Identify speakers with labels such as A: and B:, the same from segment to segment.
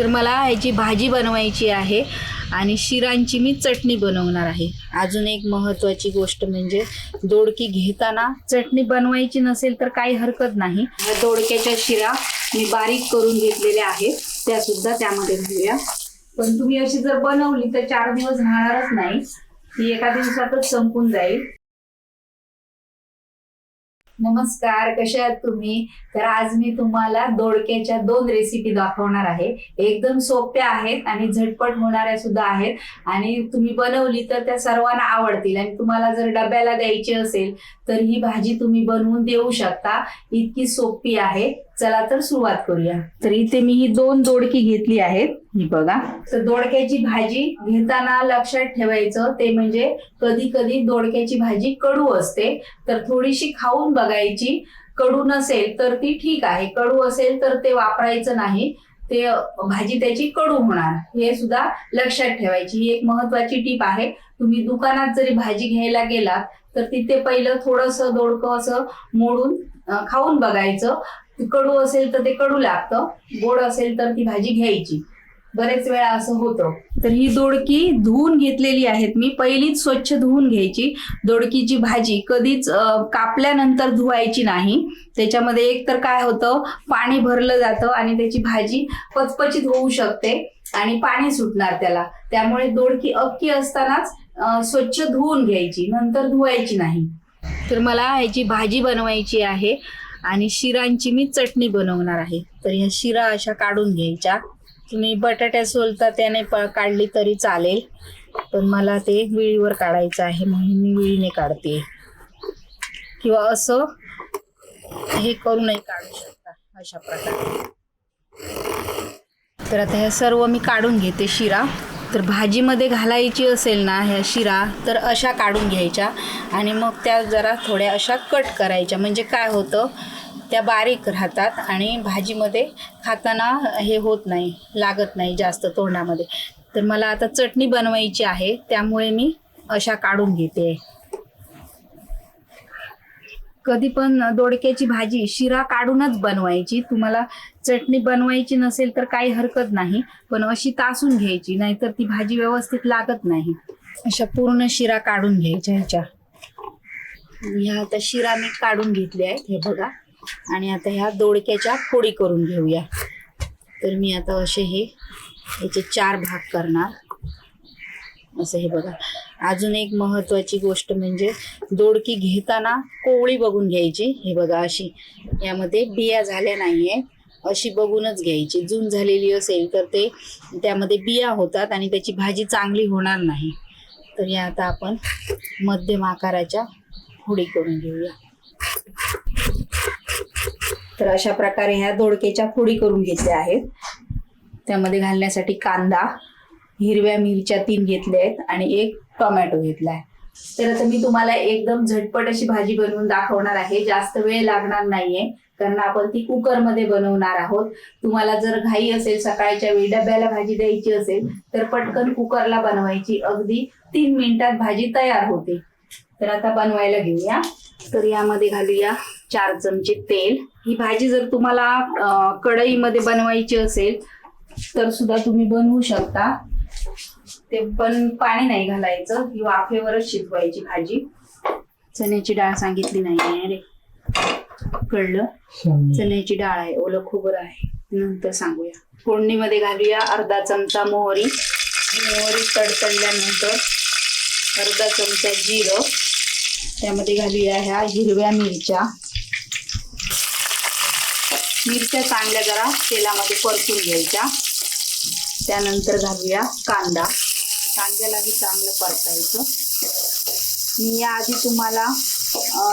A: तर मला ह्याची भाजी बनवायची आहे आणि शिरांची मी चटणी बनवणार आहे. अजून एक महत्त्वाची गोष्ट म्हणजे दोडकी घेताना चटणी बनवायची नसेल तर काही हरकत नाही. दोडक्याच्या शिरा मी बारीक करून घेतलेल्या आहेत. त्या सुद्धा त्यामध्ये घालूया. पण तुम्ही अशी जर बनवली तर चार दिवस राहणारच नाही. ती एका दिवसातच संपून जाईल. नमस्कार कशा आहात तुम्ही? तर आज मी तुम्हाला दोडक्याच्या दोन रेसिपी दाखवणार आहे. एकदम सोप्या आहेत आणि झटपट होणाऱ्या सुद्धा आहेत. आणि तुम्ही बनवली तर त्या सर्वांना आवडतील. आणि तुम्हाला जर डब्याला द्यायची असेल तर ही भाजी तुम्ही बनवून देऊ शकता. इतकी सोपी आहे. चला तर सुरुवात करूया. तर इथे मी ही दोन दोडकी घेतली आहेत. बघा. तर दोडक्याची भाजी घेताना लक्षात ठेवायचं ते म्हणजे कधी कधी दोडक्याची भाजी कडू असते. तर थोडीशी खाऊन बघायची. कडू नसेल तर ती ठीक आहे. कडू असेल तर ते वापरायचं नाही. ते भाजी त्याची कडू होणार. हे सुद्धा लक्षात ठेवायची. ही एक महत्वाची टीप आहे. तुम्ही दुकानात जरी भाजी घ्यायला गेलात तर तिथे पहिलं थोडस दोडकं असं मोडून खाऊन बघायचं. कडू असेल तर ते कडू लागतं. गोड असेल तर ती भाजी घ्यायची. बरेच वेळा असं होतं. तर ही दोडकी धुवून घेतलेली आहेत मी. पहिलीच स्वच्छ धुवून घ्यायची. दोडकीची भाजी कधीच कापल्यानंतर धुवायची नाही. त्याच्यामध्ये एक तर काय होतं पाणी भरलं जातं आणि त्याची भाजी पचपचित होऊ शकते आणि पाणी सुटणार त्याला. त्यामुळे दोडकी अक्की असतानाच स्वच्छ धुवून घ्यायची. नंतर धुवायची नाही. तर मला ह्याची भाजी बनवायची आहे आणि शिरांची मी चटणी बनवणार आहे. तर ह्या शिरा अशा काढून घ्यायच्या. तुम्ही बटाट्या सोलता त्याने प काढली तरी चालेल. पण मला ते विळीवर काढायचं आहे म्हणून मी विळीने काढते. किंवा असं हे करूनही काढू शकता अशा प्रकारे. तर आता ह्या सर्व मी काढून घेते शिरा. तर भाजीमध्ये घालायची असेल ना ह्या शिरा तर अशा काढून घ्यायच्या. आणि मग त्या जरा थोड्या अशा कट करायच्या. म्हणजे काय होतं त्या बारीक राहतात आणि भाजीमध्ये खाताना हे होत नाही लागत नाही जास्त तोंडामध्ये. तर मला आता चटणी बनवायची आहे त्यामुळे मी अशा काढून घेते. कधी पण दोडक्याची भाजी शिरा काढूनच बनवायची. तुम्हाला चटणी बनवायची नसेल तर काही हरकत नाही पण अशी तासून घ्यायची नाहीतर ती भाजी व्यवस्थित लागत नाही. अशा पूर्ण शिरा काढून घ्यायच्या ह्याच्या. ह्या आता शिरा मी काढून घेतल्या आहेत हे बघा. आणि आता ह्या दोडक्याच्या फोडी करून घेऊया. तर मी आता असे हे याचे चार भाग करणार. असं हे बघा. अजून एक महत्वाची गोष्ट म्हणजे दोडकी घेताना कोवळी बघून घ्यायची. हे बघा अशी. यामध्ये बिया झाल्या नाहीये. अशी बघूनच घ्यायची. जून झालेली असेल तर ते त्यामध्ये बिया होतात आणि त्याची भाजी चांगली होणार नाही. तर या आता आपण मध्यम आकाराच्या फोडी करून घेऊया. तर अशा प्रकारे ह्या दोडक्याच्या फोडी करून घेतल्या आहेत. त्यामध्ये घालण्यासाठी कांदा हिरव्या मिरच्या तीन घेतल्या आहेत आणि एक टोमॅटो घेतला आहे. तर आता मी तुम्हाला एकदम झटपट अशी भाजी बनवून दाखवणार आहे. जास्त वेळ लागणार नाहीये कारण आपण ती कुकरमध्ये बनवणार आहोत. तुम्हाला जर घाई असेल सकाळच्या वेळी डब्याला भाजी द्यायची असेल तर पटकन कुकरला बनवायची. अगदी तीन मिनिटात भाजी तयार होते. तर आता बनवायला घेऊया. तर यामध्ये घालूया चार चमचे तेल. ही भाजी जर तुम्हाला कढईमध्ये बनवायची असेल तर सुद्धा तुम्ही बनवू शकता. ते पण पाणी नाही घालायचं. ही वाफेवरच शिजवायची भाजी. चण्याची डाळ सांगितली नाही रे. कळलं? चण्याची डाळ आहे. ओलं खोबरं आहे. नंतर सांगूया. फोडणीमध्ये घालूया अर्धा चमचा मोहरी. मोहरी तडतडल्यानंतर अर्धा चमचा जिरं. त्यामध्ये घालूया ह्या हिरव्या मिरच्या. मिरच्या चांगल्या जरा तेलामध्ये परतून घ्यायच्या. त्यानंतर घालूया कांदा. कांद्यालाही चांगलं परतायचं. मी याआधी तुम्हाला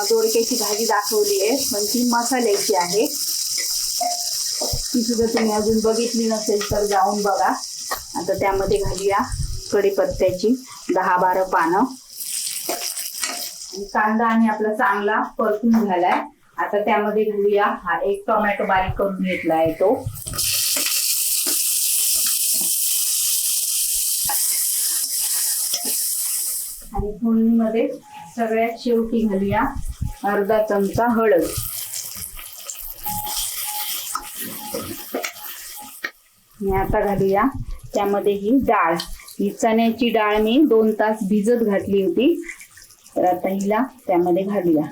A: दोडक्याची भाजी दाखवली आहे पण ती मसाल्याची आहे. ती सुद्धा तुम्ही अजून बघितली नसेल तर जाऊन बघा. आता त्यामध्ये घालूया कढीपत्त्याची दहा बारा पानं. कांदा आणि आपला चांगला परतून झालाय. आता त्यामध्ये घेऊया हा एक टोमॅटो बारीक करून घेतला आहे तो. आणि फोडणीमध्ये सगळ्यात शेवटी घालूया अर्धा चमचा हळद. आणि आता घालूया त्यामध्ये ही डाळ. ही चण्याची डाळ मी दोन तास भिजत घातली होती. तर आता हिला त्यामध्ये घालूया.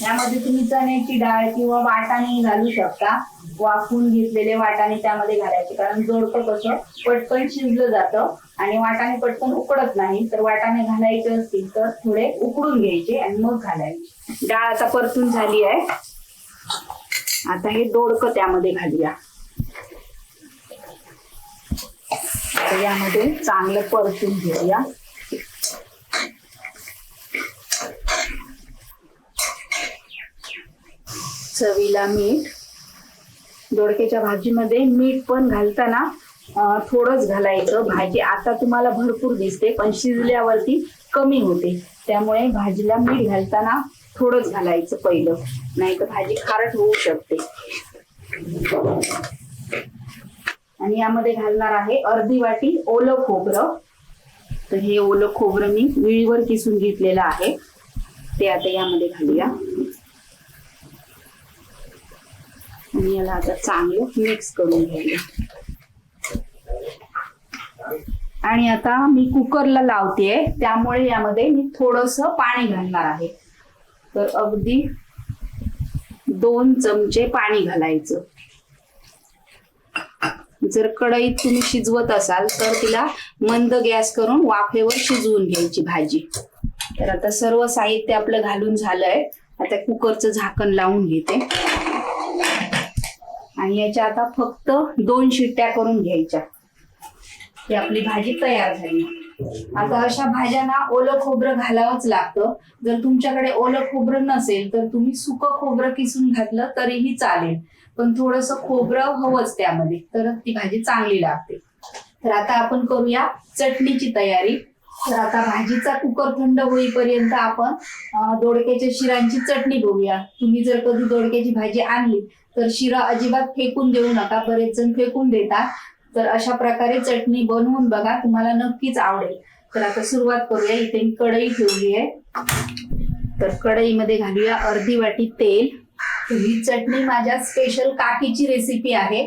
A: त्यामध्ये तुम्ही चण्याची डाळ किंवा वाटाणे घालू शकता. वाफून घेतलेले वाटाणे त्यामध्ये घालायचे कारण जोडपं कसं पटकन शिजलं जातं आणि वाटाणे पटकन उकडत नाही. तर वाटाणे घालायचे असतील तर थोडे उकडून घ्यायचे आणि मग घालायचे. डाळ आता परतून झाली आहे. आता हे दोडकं त्यामध्ये घालूया. यामध्ये चांगलं परतून घेऊया. चवीला मीठ. दोडक्याच्या भाजीमध्ये मीठ पण घालताना थोडंच घालायचं. भाजी आता तुम्हाला भरपूर दिसते पण शिजल्यावरती कमी होते. त्यामुळे भाजीला मीठ घालताना थोडंच घालायचं पहिलं. नाही तर भाजी खारट होऊ शकते. आणि यामध्ये घालणार आहे अर्धी वाटी ओलं खोबरं. तर हे ओलं खोबरं मी विळीवर किसून घेतलेलं आहे. ते आता यामध्ये घालूया. आणि याला आता चांगलं मिक्स करून घेऊया आणि आता मी कुकरला लावतेय त्यामुळे यामध्ये मी थोडस पाणी घालणार आहे. तर अगदी दोन चमचे पाणी घालायचं. जर कढईत तुम्ही शिजवत असाल तर तिला मंद गॅस करून वाफेवर शिजवून घ्यायची भाजी. तर आता सर्व साहित्य आपलं घालून झालंय. आता कुकरचं झाकण लावून घेते. आणि याच्या आता फक्त दोन शिट्ट्या करून घ्यायच्या. ही आपली भाजी तयार झाली. आता अशा भाज्यांना ओलं खोबरं घालावंच लागतं. जर तुमच्याकडे ओलं खोबरं नसेल तर तुम्ही सुकं खोबरं किसून घातलं तरीही चालेल. पण थोडस खोबरं हवंच त्यामध्ये तर ती भाजी चांगली लागते. तर आता आपण करूया चटणीची तयारी. तर आता भाजीचा कुकर थंड होईपर्यंत आपण दोडक्याच्या शिरांची चटणी बघूया. तुम्ही जर कधी दोडक्याची भाजी आणली तर शिरा अजिबात फेकून देऊ नका. बरेच जण फेकून देतात. तर अशा प्रकारे चटणी बनवून बघा तुम्हाला नक्कीच आवडेल. तर आता सुरुवात करूया. इथे मी कढई ठेवली आहे. तर कढईमध्ये घालूया अर्धी वाटी तेल. ही चटणी माझ्या स्पेशल काकीची रेसिपी आहे.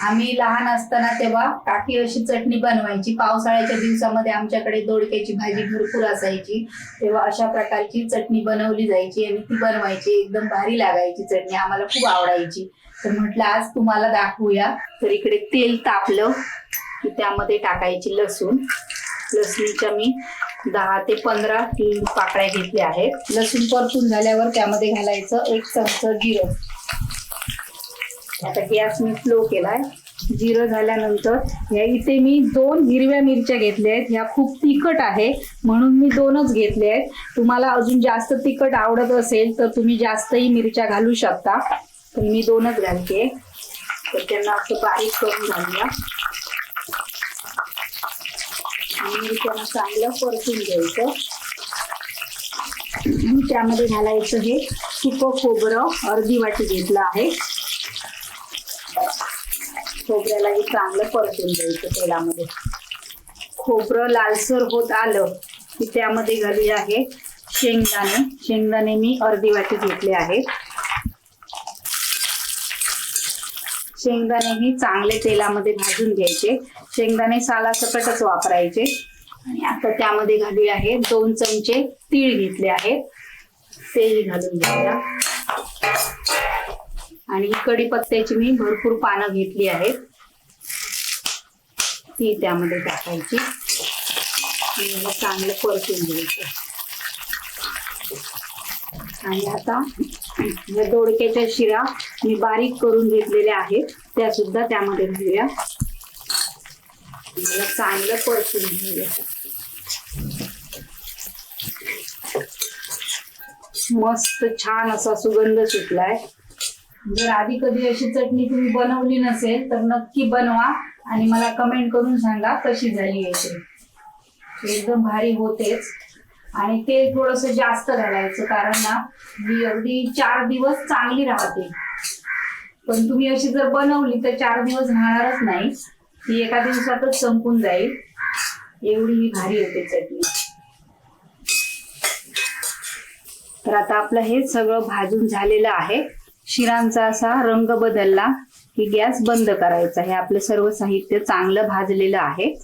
A: आम्ही लहान असताना तेव्हा काकी अशी चटणी बनवायची. पावसाळ्याच्या दिवसामध्ये आमच्याकडे दोडक्याची भाजी भरपूर असायची. तेव्हा अशा प्रकारची चटणी बनवली जायची आणि ती बनवायची. एकदम भारी लागायची चटणी. आम्हाला खूप आवडायची. तर म्हटलं आज तुम्हाला दाखवूया. तर इकडे तेल तापलं की त्यामध्ये टाकायची लसूण. लसणीच्या मी दहा ते पंधरा पाकळ्या घेतल्या आहेत. लसूण परतून झाल्यावर त्यामध्ये घालायचं एक चमचा जिरं. आता गॅस मी स्लो केलाय. जिरं झाल्यानंतर ह्या इथे मी दोन हिरव्या मिरच्या घेतल्या आहेत. ह्या खूप तिखट आहे म्हणून मी दोनच घेतले आहेत. तुम्हाला अजून जास्त तिखट आवडत असेल तर तुम्ही जास्तही मिरच्या घालू शकता. पण मी दोनच घालते. तर त्यांना असं बारीक करून घालूया. आणि मिरच्यांना चांगलं परतून घ्यायचं. त्यामध्ये घालायचं हे सुकं खोबरं अर्धी वाटी घेतलं आहे. खोबऱ्यालाही चांगलं परतून द्यायचं तेलामध्ये. खोबरं लालसर होत आलं की त्यामध्ये घाली आहे शेंगदाणे. शेंगदाणे मी अर्धी वाटी घेतले आहेत. शेंगदाणेही चांगले तेलामध्ये भाजून घ्यायचे. शेंगदाणे सालासकटच वापरायचे. आणि आता त्यामध्ये घालूया आहे दोन चमचे तीळ घेतले आहेत. तेही घालून घ्यायला आणि कढीपत्त्याची मी भरपूर पानं घेतली आहेत. ती त्यामध्ये टाकायची. चांगलं परतून घ्यायचं. आणि आता या दोडक्याच्या शिरा मी बारीक करून घेतलेल्या आहेत. त्या सुद्धा त्यामध्ये घालूया. मला चांगलं परतून घेऊया मस्त छान असा सुगंध सुटलाय. जर आधी कधी अशी चटणी तुम्ही बनवली नसेल तर नक्की बनवा आणि मला कमेंट करून सांगा कशी झाली याची. एकदम भारी होतेच. आणि ते थोडस जास्त घालायचं कारण ना ही अगदी चार दिवस चांगली राहते. पण तुम्ही अशी जर बनवली तर चार दिवस राहणारच नाही. ती एका दिवसातच संपून जाईल. एवढी ही भारी होते चटणी. तर आता आपलं हे सगळं भाजून झालेलं आहे. शिरांचा असा रंग बदलला की गॅस बंद करायचा. हे आपलं सर्व साहित्य चांगलं भाजलेलं आहे.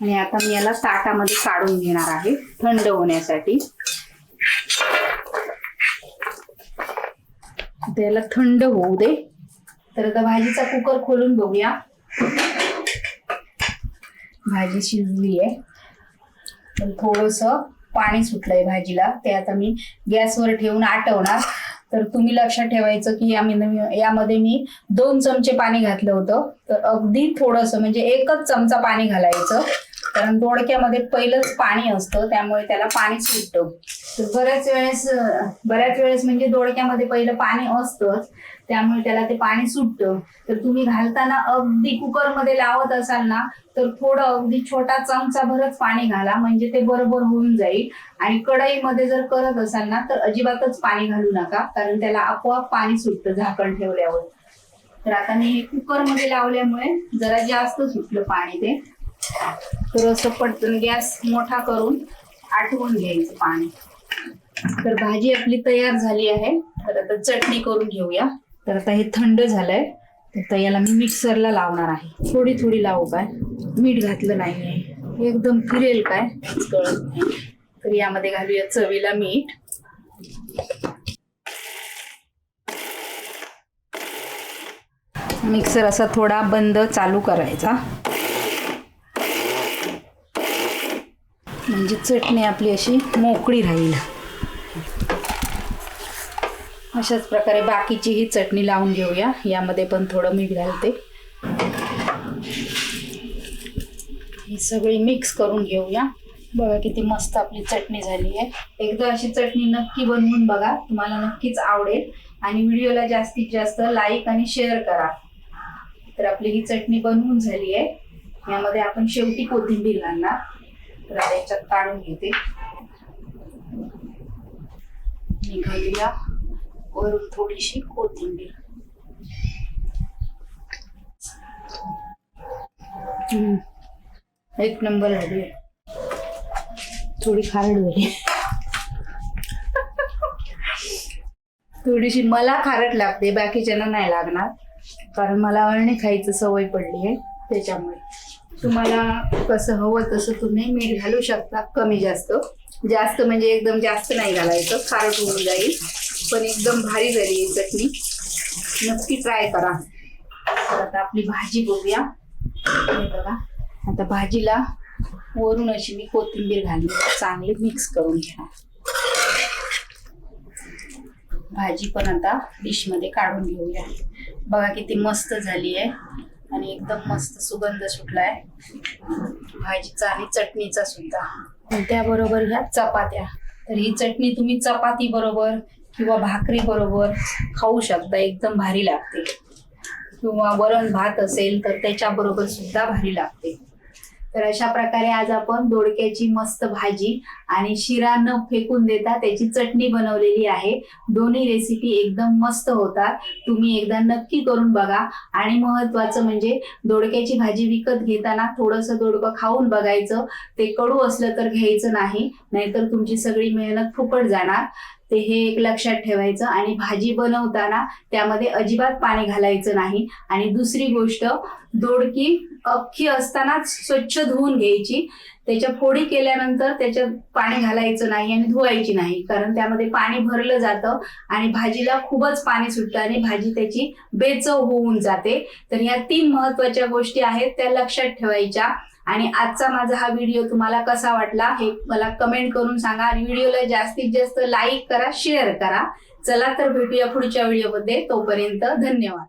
A: आणि आता मी याला ताटामध्ये काढून घेणार आहे थंड होण्यासाठी. त्याला थंड होऊ दे. तर आता भाजीचा कुकर खोलून बघूया. भाजी शिजली आहे. तर थोडस पाणी सुटलंय भाजीला. ते आता मी गॅसवर ठेवून आटवणार. तर तुम्ही लक्षात ठेवायचं की यामध्ये मी- यामध्ये मी दोन चमचे पाणी घातलं होतं. तर अगदी थोडस म्हणजे एकच चमचा पाणी घालायचं. कारण दोडक्यामध्ये पहिलंच पाणी असतं त्यामुळे त्याला पाणी सुटतं. तर बऱ्याच वेळेस बऱ्याच वेळेस म्हणजे दोडक्यामध्ये पहिलं पाणी असतंच त्यामुळे त्याला ते पाणी सुटतं. तर तुम्ही घालताना अगदी कुकरमध्ये लावत असाल ना तर थोडं अगदी छोटा चमचा भरच पाणी घाला म्हणजे ते बरोबर होऊन जाईल. आणि कढईमध्ये जर करत असाल ना तर अजिबातच पाणी घालू नका कारण त्याला आपोआप पाणी सुटतं झाकण ठेवल्यावर. तर आता मी कुकरमध्ये लावल्यामुळे जरा जास्त सुटलं पाणी ते. तर असं पटकन गॅस मोठा करून आठवून घ्यायचं पाणी. तर भाजी आपली तयार झाली आहे. तर आता चटणी करून घेऊया. तर आता हे थंड झालंय. तर याला मी मिक्सरला लावणार आहे. थोडी थोडी लावू काय? मीठ घातलं नाहीये. एकदम फिरेल काय? कळत नाही. तर यामध्ये घालूया चवीला मीठ. मिक्सर असा थोडा बंद चालू करायचा. म्हणजे चटणी आपली अशी मोकळी राहील. अशाच प्रकारे बाकीची ही चटणी लावून घेऊया. यामध्ये पण थोडं मीठ घालते. ही सगळी मिक्स करून घेऊया. बघा किती मस्त आपली चटणी झाली आहे. एकदा अशी चटणी नक्की बनवून बघा. तुम्हाला नक्कीच आवडेल. आणि व्हिडिओला जास्तीत जास्त लाईक आणि शेअर करा. तर आपली ही चटणी बनवून झाली आहे. यामध्ये आपण शेवटी कोथिंबीर घालणार. तर आता याच्यात काढून घेते. आणि वरून थोडीशी कोथिंबीर. एक नंबर झाली थोडी खारड झाली. थोडीशी मला खारट लागते बाकीच्यांना नाही लागणार. कारण मला अळणी खायचं सवय पडली आहे त्याच्यामुळे. तुम्हाला कसं हवं तसं तुम्ही मीठ घालू शकता कमी जास्त. जास्त म्हणजे एकदम जास्त नाही घालायचं खारट होऊन जाईल. पण एकदम भारी झाली ही चटणी नक्की ट्राय करा. तर आता आपली भाजी बघूया. बघा. आता भाजीला वरून अशी मी कोथिंबीर घालली चांगली मिक्स करून घेणार. भाजी पण आता डिशमध्ये काढून घेऊया. बघा किती मस्त झाली आहे. आणि एकदम मस्त सुगंध सुटलाय. भाजीचा आणि चटणीचा सुद्धा. त्याबरोबर ह्या चपात्या. तर ही चटणी तुम्ही चपाती बरोबर किंवा भाकरी बरोबर खाऊ शकता एकदम भारी लागते. किंवा वरण भात असेल तर त्याच्या बरोबर सुद्धा भारी लागते. तर अशा प्रकारे आज आपण दोडक्याची मस्त भाजी आणि शिरा न फेकून देता त्याची चटणी बनवलेली आहे. दोन्ही रेसिपी एकदम मस्त होतात. तुम्ही एकदा नक्की करून बघा. आणि महत्वाचं म्हणजे दोडक्याची भाजी विकत घेताना थोडंसं दोडकं खाऊन बघायचं. ते कडू असलं तर घ्यायचं नाही. नाहीतर तुमची सगळी मेहनत फुकट जाणार. ते हे एक लक्षात ठेवायचं आणि भाजी बनवताना त्यामध्ये अजिबात पाणी घालायचं नाही. आणि दुसरी गोष्ट दोडकी अख्खी असतानाच स्वच्छ धुवून घ्यायची. त्याच्या फोडी केल्यानंतर त्याच्यात पाणी घालायचं नाही आणि धुवायची नाही. कारण त्यामध्ये पाणी भरलं जातं आणि भाजीला खूपच पाणी सुटतं आणि भाजी त्याची बेचव होऊन जाते. तर या तीन महत्त्वाच्या गोष्टी आहेत त्या लक्षात ठेवायच्या. आणि आजचा माझा हा व्हिडिओ तुम्हाला कसा वाटला हे मला कमेंट करून सांगा. आणि व्हिडिओला जास्तीत जास्त लाईक करा शेअर करा. चला तर भेटूया पुढच्या व्हिडिओमध्ये तोपर्यंत धन्यवाद.